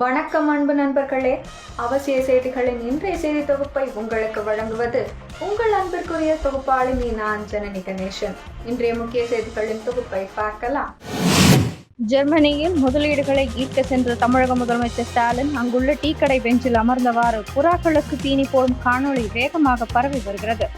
வணக்கம் அன்பு நண்பர்களே. அவசிய செய்திகளின் இன்றைய செய்தி தொகுப்பை உங்களுக்கு வழங்குவது உங்கள் அன்பிற்குரிய தொகுப்பாளினி நான் ஜனனி கணேசன். இன்றைய முக்கிய செய்திகளின் தொகுப்பை பார்க்கலாம். ஜெர்மனியில் முதலீடுகளை ஈர்க்க சென்ற தமிழக முதலமைச்சர் ஸ்டாலின் அங்குள்ள டீ கடை பெஞ்சில் அமர்ந்தவாறு புறாக்களுக்கு தீனி போடும் காணொளி வேகமாக பரவி வருகிறது.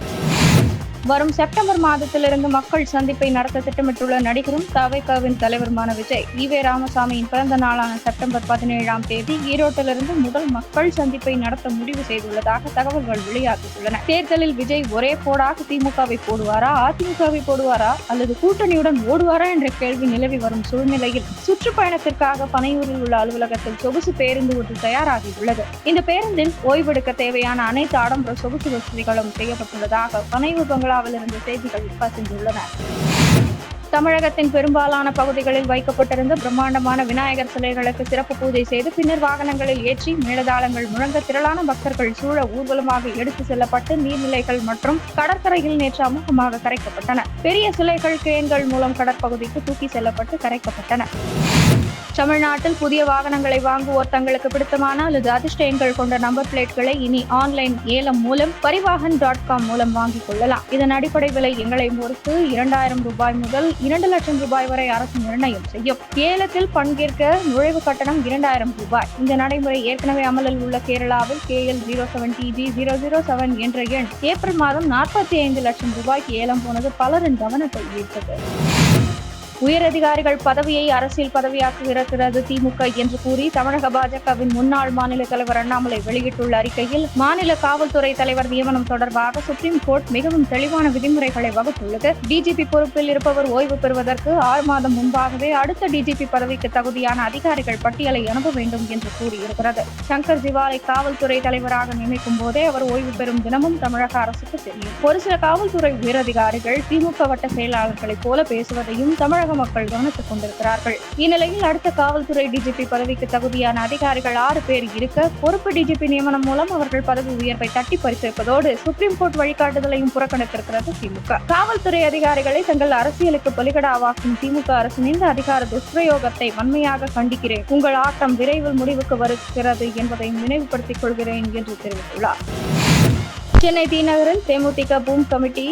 வரும் செப்டம்பர் மாதத்திலிருந்து மக்கள் சந்திப்பை நடத்த திட்டமிட்டுள்ள நடிகரும் தவைக்காவின் தலைவருமான விஜய் ஈவே ராமசாமியின் பிறந்த நாளான செப்டம்பர் பதினேழாம் தேதி ஈரோட்டிலிருந்து முதல் மக்கள் சந்திப்பை நடத்த முடிவு செய்துள்ளதாக தகவல்கள் வெளியாகியுள்ளன. தேர்தலில் விஜய் ஒரே போடாக திமுகவை போடுவாரா அதிமுகவை போடுவாரா அல்லது கூட்டணியுடன் ஓடுவாரா என்ற கேள்வி நிலவி வரும் சூழ்நிலையில் சுற்றுப்பயணத்திற்காக பனையூரில் உள்ள அலுவலகத்தில் சொகுசு பேருந்து ஒன்று தயாராகியுள்ளது. இந்த பேருந்தில் ஓய்வெடுக்க தேவையான அனைத்து ஆடம்பர சொகுசு வசதிகளும் செய்யப்பட்டுள்ளதாக பனையூர் பங்களாவில் இருந்து செய்திகள் கசிந்துள்ளன தமிழகத்தின் பெரும்பாலான பகுதிகளில் வைக்கப்பட்டிருந்த பிரம்மாண்டமான விநாயகர் சிலைகளுக்கு சிறப்பு பூஜை செய்து பின்னர் வாகனங்களில் ஏற்றி மேலதாளங்கள் முழங்க திரளான பக்தர்கள் சூழ ஊர்வலமாக எடுத்து செல்லப்பட்டு நீர்நிலைகள் மற்றும் கடற்கரையில் நேற்று அமுகமாக கரைக்கப்பட்டன. பெரிய சிலைகள் கிரேன்கள் மூலம் கடற்பகுதிக்கு தூக்கி செல்லப்பட்டு கரைக்கப்பட்டன. தமிழ்நாட்டில் புதிய வாகனங்களை வாங்குவோர் தங்களுக்கு பிடித்தமான அல்லது அதிர்ஷ்ட எண்கள் கொண்ட நம்பர் பிளேட்களை இனி ஆன்லைன் ஏலம் மூலம் பரிவாகன் டாட் காம் மூலம் வாங்கிக் கொள்ளலாம். இதன் அடிப்படை விலை எங்களை பொறுத்து இரண்டாயிரம் ரூபாய் முதல் இரண்டு லட்சம் ரூபாய் வரை அரசு நிர்ணயம் செய்யும். ஏலத்தில் பங்கேற்க நுழைவு கட்டணம் இரண்டாயிரம் ரூபாய். இந்த நடைமுறை ஏற்கனவே அமலில் உள்ள கேரளாவில் K L zero seven DG zero zero seven என்ற எண் ஏப்ரல் மாதம் நாற்பத்தி ஐந்து லட்சம் ரூபாய்க்கு ஏலம் போனது பலரின் கவனத்தை ஈர்த்தது. உயரதிகாரிகள் பதவியை அரசியல் பதவியாக்குகிறது திமுக என்று கூறி தமிழக பாஜகவின் முன்னாள் மாநில தலைவர் அண்ணாமலை வெளியிட்டுள்ள அறிக்கையில் மாநில காவல்துறை தலைவர் நியமனம் தொடர்பாக சுப்ரீம் கோர்ட் மிகவும் தெளிவான விதிமுறைகளை வகுத்துள்ளது. டிஜிபி பொறுப்பில் இருப்பவர் ஓய்வு பெறுவதற்கு ஆறு மாதம் முன்பாகவே அடுத்த டிஜிபி பதவிக்கு தகுதியான அதிகாரிகள் பட்டியலை அனுப்ப வேண்டும் என்று கூறியிருக்கிறது. சங்கர் ஜிவாலை காவல்துறை தலைவராக நியமிக்கும் போதே அவர் ஓய்வு பெறும் தினமும் தமிழக அரசுக்கு தெரியும். ஒரு சில காவல்துறை உயரதிகாரிகள் திமுக வட்ட செயலாளர்களைப் போல பேசுவதையும் தமிழக தமிழக மக்கள் கவனித்துக் கொண்டிருக்கிறார்கள். இந்நிலையில் அடுத்த காவல்துறை டிஜிபி பதவிக்கு தகுதியான அதிகாரிகள் ஆறு பேர் இருக்க பொறுப்பு டிஜிபி நியமனம் மூலம் அவர்கள் பதவி உயர்வை தட்டி பறித்திருப்பதோடு சுப்ரீம் கோர்ட் வழிகாட்டுதலையும் புறக்கணித்திருக்கிறது திமுக. காவல்துறை அதிகாரிகளை தங்கள் அரசியலுக்கு பலிகடாவாக்கும் திமுக அரசின் இந்த அதிகார துஷ்பிரயோகத்தை வன்மையாக கண்டிக்கிறேன். உங்கள் ஆட்டம் விரைவில் முடிவுக்கு வருகிறது என்பதை நினைவுபடுத்திக் கொள்கிறேன் என்று தெரிவித்துள்ளார். சென்னை தீநகரில் தேமுதிக பூம் கமிட்டி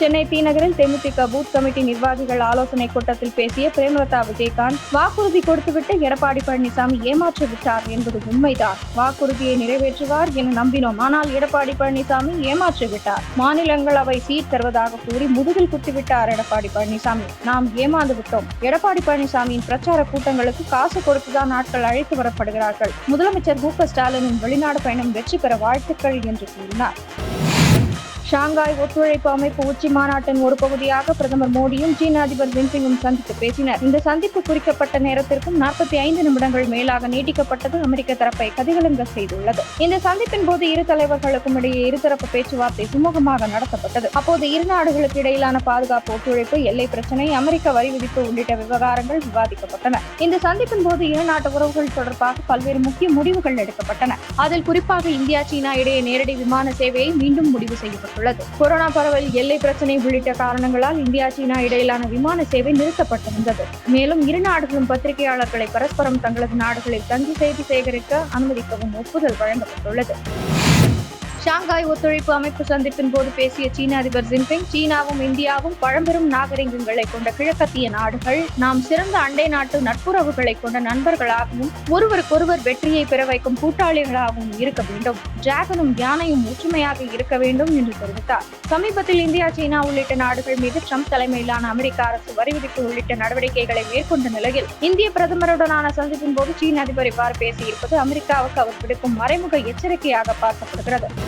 சென்னை தீநகரில் தேமுதிக பூத் கமிட்டி நிர்வாகிகள் ஆலோசனை கூட்டத்தில் பேசிய பிரேமலதா விஜயகாந்த் வாக்குறுதி கொடுத்துவிட்டு எடப்பாடி பழனிசாமி ஏமாற்றி விட்டார் என்பது உண்மைதான். வாக்குறுதியை நிறைவேற்றுவார் என நம்பினோம். ஆனால் எடப்பாடி பழனிசாமி ஏமாற்றி விட்டார். மாநிலங்களவை சீட் தருவதாக கூறி முதுகில் குத்திவிட்டார் எடப்பாடி பழனிசாமி. நாம் ஏமாந்து விட்டோம். எடப்பாடி பழனிசாமியின் பிரச்சார கூட்டங்களுக்கு காசு கொடுத்துதான் நாட்கள் அழைத்து வரப்படுகிறார்கள். முதலமைச்சர் மு ஸ்டாலினின் வெளிநாடு பயணம் வெற்றி பெற வாழ்த்துக்கள் என்று கூறினார். ஷாங்காய் ஒத்துழைப்பு அமைப்பு உச்சி மாநாட்டின் ஒரு பகுதியாக பிரதமர் மோடியும் சீன அதிபர் ஜின்பிங்கும் சந்தித்து பேசினர். இந்த சந்திப்பு குறிக்கப்பட்ட நேரத்திற்கும் நாற்பத்தி ஐந்து நிமிடங்கள் மேலாக நீட்டிக்கப்பட்டது அமெரிக்க தரப்பை கதிகலங்க செய்துள்ளது. இந்த சந்திப்பின் போது இரு தலைவர்களுக்கும் இடையே இருதரப்பு பேச்சுவார்த்தை சுமூகமாக நடத்தப்பட்டது. அப்போது இரு நாடுகளுக்கு இடையிலான பாதுகாப்பு ஒத்துழைப்பு எல்லை பிரச்சினை அமெரிக்க வரி விதிப்பு உள்ளிட்ட விவகாரங்கள் விவாதிக்கப்பட்டன. இந்த சந்திப்பின் போது இரு நாட்டு உறவுகள் தொடர்பாக பல்வேறு முக்கிய முடிவுகள் எடுக்கப்பட்டன. அதில் குறிப்பாக இந்தியா சீனா இடையே நேரடி விமான சேவையை மீண்டும் முடிவு செய்யப்பட்டது. உள்ளது. கொரோனா பரவல் எல்லை பிரச்சனை உள்ளிட்ட காரணங்களால் இந்தியா சீனா இடையிலான விமான சேவை நிறுத்தப்பட்டிருந்தது மேலும் இரு நாடுகளும் பத்திரிகையாளர்களை பரஸ்பரம் தங்களது நாடுகளில் தங்கி செய்தி சேகரிக்க அனுமதிக்கவும் ஒப்புதல் வழங்கப்பட்டுள்ளது. ஷாங்காய் ஒத்துழைப்பு அமைப்பு சந்திப்பின் போது பேசிய சீன அதிபர் ஜின்பிங் சீனாவும் இந்தியாவும் பழம்பெரும் நாகரிகங்களை கொண்ட கிழக்கத்திய நாடுகள் நாம் சிறந்த அண்டை நாட்டு நட்புறவுகளை கொண்ட நண்பர்களாகவும் ஒருவருக்கொருவர் வெற்றியை பெற வைக்கும் கூட்டாளிகளாகவும் இருக்க வேண்டும். டிராகனும் யானையும் ஒற்றுமையாக இருக்க வேண்டும் என்று தெரிவித்தார். சமீபத்தில் இந்தியா சீனா உள்ளிட்ட நாடுகள் மீது ட்ரம்ப் தலைமையிலான அமெரிக்க அரசு வரி விதிப்பு உள்ளிட்ட நடவடிக்கைகளை மேற்கொண்ட நிலையில் இந்திய பிரதமருடனான சந்திப்பின் போது சீன அதிபர் இவ்வாறு பேசியிருப்பது அமெரிக்காவுக்கு அவர் விடுக்கும் மறைமுக எச்சரிக்கையாக பார்க்கப்படுகிறது.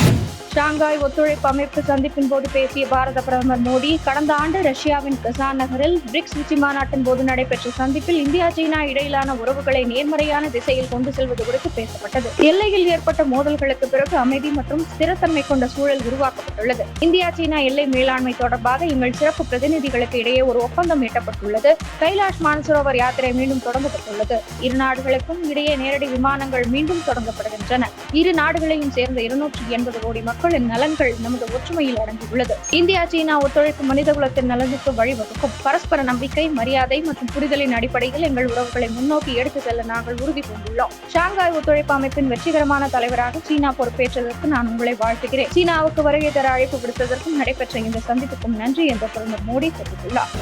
ஷாங்காய் ஒத்துழைப்பு அமைப்பு சந்திப்பின் போது பேசிய பாரத பிரதமர் மோடி கடந்த ஆண்டு ரஷ்யாவின் கசான் நகரில் பிரிக்ஸ் உச்சி மாநாட்டின் போது நடைபெற்ற சந்திப்பில் இந்தியா சீனா இடையிலான உறவுகளை நேர்மறையான திசையில் கொண்டு செல்வது குறித்து பேசப்பட்டது. எல்லையில் ஏற்பட்ட மோதல்களுக்கு பிறகு அமைதி மற்றும் ஸ்திரத்தன்மை கொண்ட சூழல் உருவாக்கப்பட்டுள்ளது. இந்தியா சீனா எல்லை மேலாண்மை தொடர்பாக எங்கள் சிறப்பு பிரதிநிதிகளுக்கு இடையே ஒரு ஒப்பந்தம் எட்டப்பட்டுள்ளது. கைலாஷ் மானசரோவர் யாத்திரை மீண்டும் தொடங்கப்பட்டுள்ளது. இரு நாடுகளுக்கும் இடையே நேரடி விமானங்கள் மீண்டும் தொடங்கப்படுகின்றன. இரு நாடுகளையும் சேர்ந்த இருநூற்றி எண்பது கோடி மக்கள் மக்களின் நலன்கள் நமது ஒற்றுமையில் அடங்கியுள்ளது. இந்தியா சீனா ஒத்துழைப்பு மனிதகுலத்தின் நலனுக்கு வழிவகுக்கும். பரஸ்பர நம்பிக்கை மரியாதை மற்றும் புரிதலின் அடிப்படையில் எங்கள் உறவுகளை முன்னோக்கி எடுத்து செல்ல நாங்கள் உறுதி பூண்டுள்ளோம். ஷாங்காய் ஒத்துழைப்பு அமைப்பின் வெற்றிகரமான தலைவராக சீனா பொறுப்பேற்றதற்கு நான் உங்களை வாழ்த்துகிறேன். சீனாவுக்கு வருகை தர அழைப்பு விடுத்ததற்கும் நடைபெற்ற இந்த சந்திப்புக்கும் நன்றி என்று பிரதமர் மோடி தெரிவித்துள்ளார்.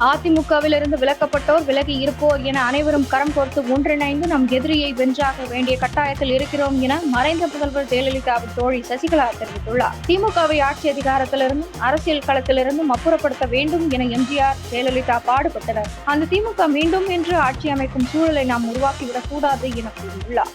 அதிமுகவிலிருந்து விலக்கப்பட்டோர் விலகி இருப்போர் என அனைவரும் கரம் கோர்த்து ஒன்றிணைந்து நம் எதிரியை வென்றாக வேண்டிய கட்டாயத்தில் இருக்கிறோம் என மறைந்த முதல்வர் ஜெயலலிதாவின் தோழி சசிகலா தெரிவித்துள்ளார். திமுகவை ஆட்சி அதிகாரத்திலிருந்தும் அரசியல் களத்திலிருந்தும் அப்புறப்படுத்த வேண்டும் என எம்ஜிஆர் ஜெயலலிதா பாடுபட்டனர். அந்த திமுக மீண்டும் என்று ஆட்சி அமைக்கும் சூழலை நாம் உருவாக்கிவிடக் கூடாது என கூறியுள்ளார்.